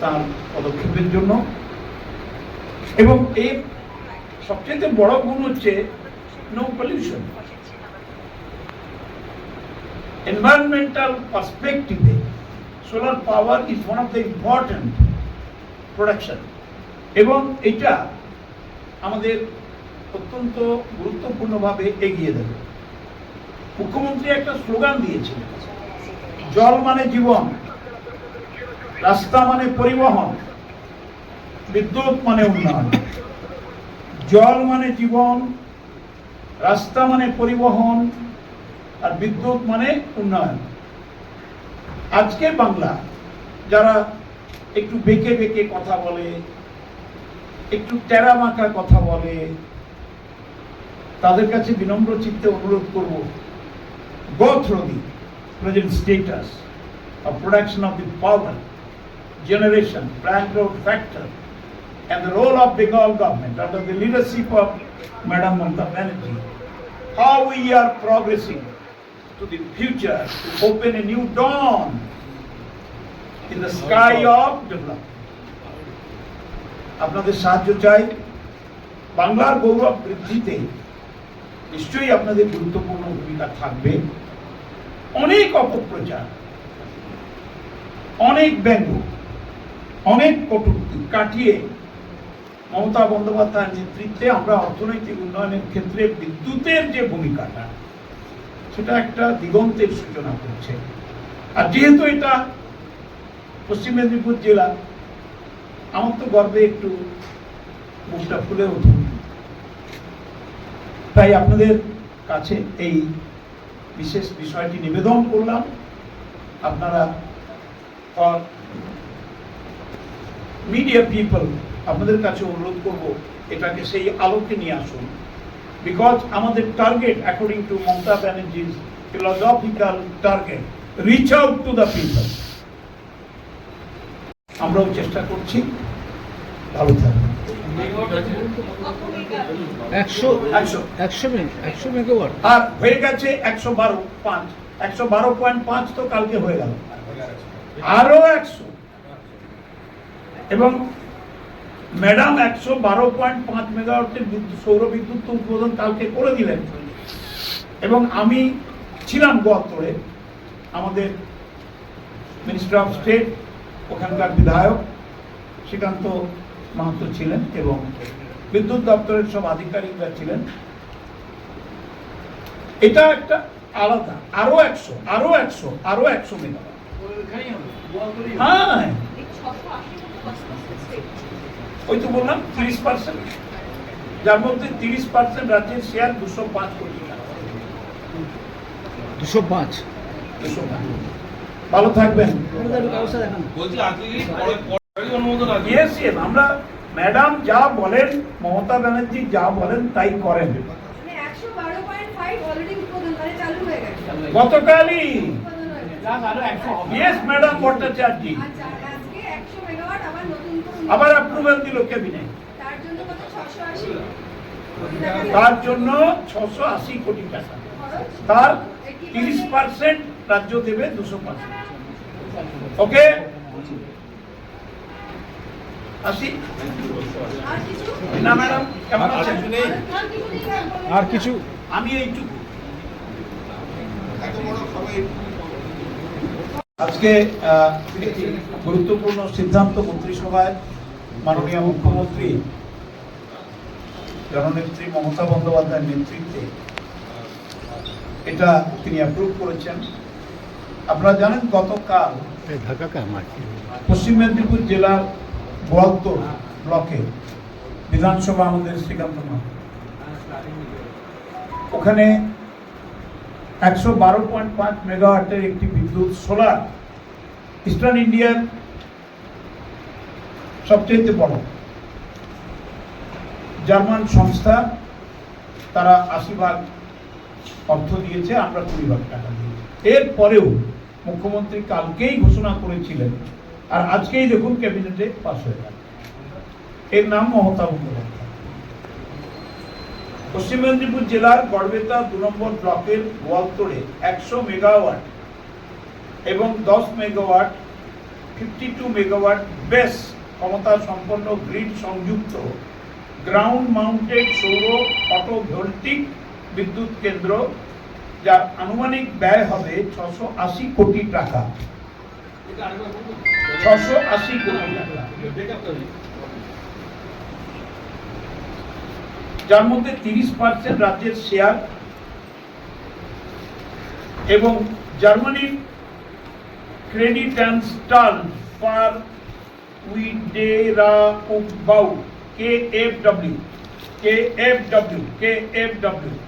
তার পদক্ষেপের জন্য। এবং এর সবচেয়ে বড় গুণ হচ্ছে no pollution environmental perspective solar power is one of the important production এবং এটা আমাদের অত্যন্ত গুরুত্বপূর্ণভাবে এগিয়ে দেবে। মুখ্যমন্ত্রী একটা স্লোগান দিয়েছিলেন, জল মানে জীবন। রাস্তা মানে পরিবহন, বিদ্যুৎ মানে উন্নয়ন, জল মানে জীবন, রাস্তা মানে পরিবহন, আর বিদ্যুৎ মানে উন্নয়ন। আজকের বাংলা, যারা একটু বেঁকে বেঁকে কথা বলে, একটু টেরা মাখা কথা বলে, তাদের কাছে বিনম্র চিত্তে অনুরোধ করব, go through the present status of production of the power generation plant growth factor and the role of Bengal government under the leadership of Madam Mamata Banerjee how we are progressing to the future to open a new dawn in the sky of development. আপনাদের সাহায্য চাই বাংলার গৌরব বৃদ্ধিতে নিশ্চয়ই আপনাদের গুরুত্বপূর্ণ ভূমিকা থাকবে অনেক অপপ্রচার অনেক ব্যঙ্গ অনেক কটূক্তি কাটিয়ে মমতা বন্দ্যোপাধ্যায়ের নেতৃত্বে আমরা অর্থনৈতিক উন্নয়নের ক্ষেত্রে বিদ্যুতের যে ভূমিকাটা, সেটা একটা দিগন্তের সূচনা করছে। আর যেহেতু এটা পশ্চিম মেদিনীপুর জেলা, আমার তো গর্বে একটু মুখটা ফুলে উঠুন তাই আপনাদের কাছে এই বিশেষ বিষয়টি নিবেদন করলাম। আপনারা মিডিয়া পিপল আপনাদের কাছে অনুরোধ করব এটাকে সেই আলোকে নিয়ে আসুন। বিকজ আমাদের টার্গেট অ্যাকর্ডিং টু মমতা ব্যানার্জির philosophical target reach out to the people আমরাও চেষ্টা করছি। ভালো থাকবেন। একশো একশো। একশো মে একশো মেগাওয়াট। আর হয়ে গেছে একশো বারো পাঁচ। একশো বারো পয়েন্ট পাঁচ তো কালকে হয়ে গেল। আরও একশো। এবং ম্যাডাম একশো বারো পয়েন্ট পাঁচ মেগাওয়াটের বিদ্যুৎ সৌর বিদ্যুৎ উদ্বোধন কালকে করে দিলেন। এবং আমি ছিলাম গোয়াত্তরে আমাদের মিনিস্টার অফ স্টেট ওখানকার বিধায়ক শ্রীকান্ত মাহাতো ছিলেন এবং বিদ্যুৎ দপ্তরের সব আধিকারিকরা ছিলেন। এটা একটা আলাদা আরও একশো আরও একশো আরও একশো মেগাওয়াট। হ্যাঁ। ওই তো বললাম তিরিশ পার্সেন্ট যার মধ্যে তিরিশ পার্সেন্ট রাজ্যের শেয়ার দুশো পাঁচ কোটি টাকা। দুশো পাঁচ? দুশো পাঁচ। ভালো থাকবেন। আমরা ম্যাডাম যা বলেন মমতা ব্যানার্জি যা বলেন তাই করেন। মানে মানে চালু হয়ে গেছে। গতকালই। ম্যাডাম ভট্টাচার্য আচ্ছা আর আজকে একশো মেগাওয়াট আবার আবার দিল ক্যাবিনেট তার জন্য ছশো আশি কোটি টাকা। তার তিরিশ পার্সেন্ট রাজ্য দেবে দুশো পার্সেন্ট ওকে? আসি। আর কিছু? না ম্যাডাম কেমন আর কিছু নেই। এখন? আর কিছু? আমি এইটুকু। আজকে গুরুত্বপূর্ণ সিদ্ধান্ত মন্ত্রিসভায় মাননীয় মুখ্যমন্ত্রী জননেত্রী মমতা বন্দ্যোপাধ্যায়ের নেতৃত্বে এটা তিনি অ্যাপ্রুভ করেছেন আপনারা জানেন গতকাল পশ্চিম মেদিনীপুর জেলার গোয়ালতোর ব্লকে বিধানসভা আমাদের শ্রীকান্ত। ওখানে একশো বারো পয়েন্ট পাঁচ মেগাওয়াটের একটি বিদ্যুৎ সোলার ইস্টার্ন ইন্ডিয়ার সবচেয়ে বড়। জার্মান সংস্থা, তারা আশি ভাগ অর্থ দিয়েছে, আমরা কুড়ি ভাগ টাকা দিয়েছি। এরপরেও মুখ্যমন্ত্রী কালকেই ঘোষণা করেছিলেন, আর আজকেই দেখুন ক্যাবিনেটে পাস হয়ে গেল। এর নাম মমতা বন্দ্যোপাধ্যায়। পশ্চিম মেদিনীপুর জেলার গড়বেতা দু নম্বর ব্লকের গোয়ালতোড়ে একশো মেগাওয়াট এবং দশ megawatt fifty two megawatt base ক্ষমতা সম্পন্ন গ্রিড সংযুক্ত গ্রাউন্ড মাউন্টেড সৌর ফটোভোল্টিক বিদ্যুৎ কেন্দ্র, যার আনুমানিক ব্যয় হবে ছশো আশি কোটি টাকা। ছশো আশি কোটি টাকা। যার মধ্যে তিরিশ পার্সেন্ট রাজ্যের শেয়ার এবং জার্মানির ক্রেডিট অ্যান্ড স্টার্ন পার ઉઈડેરા ઉબાઉ K F W K F W K F W